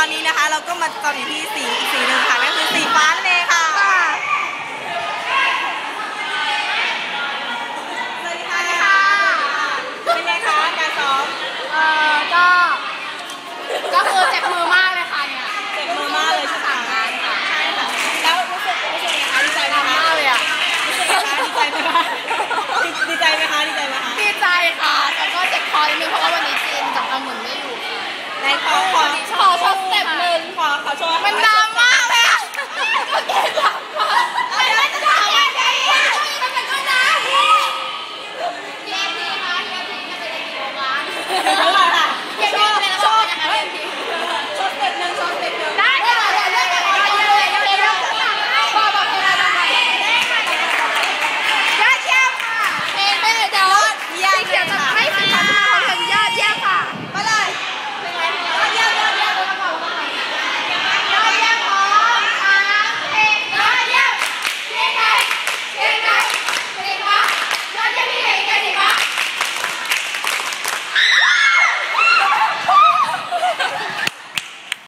อนนี้นะคะ เราก็มาจอดอยู่ที่สีอีกสีหนึ่งค่ะนั่นคือสีฟ้านั่นเองค่ะสวัสดีค่ะเป็นไงคะการซ้อมเอ่อก็ ก็คือเจ็บมือมากเลยค่ะเนี่ยเจ็บมือมากเลยใช่ไหมงานค่ะใช่ค่ะแล้วรู้สึกรู้สึกไงคะดีใจไหมคะมากเลยอะรู้สึกไงคะดีใจไหมคะดีใจไหมคะดีใจไหมคะดีใจค่ะแต่ก็เจ็บคอนิดนึงเพราะว่าวันนี้จีนกับองุ่นไม่อยู่ค่ะในคอ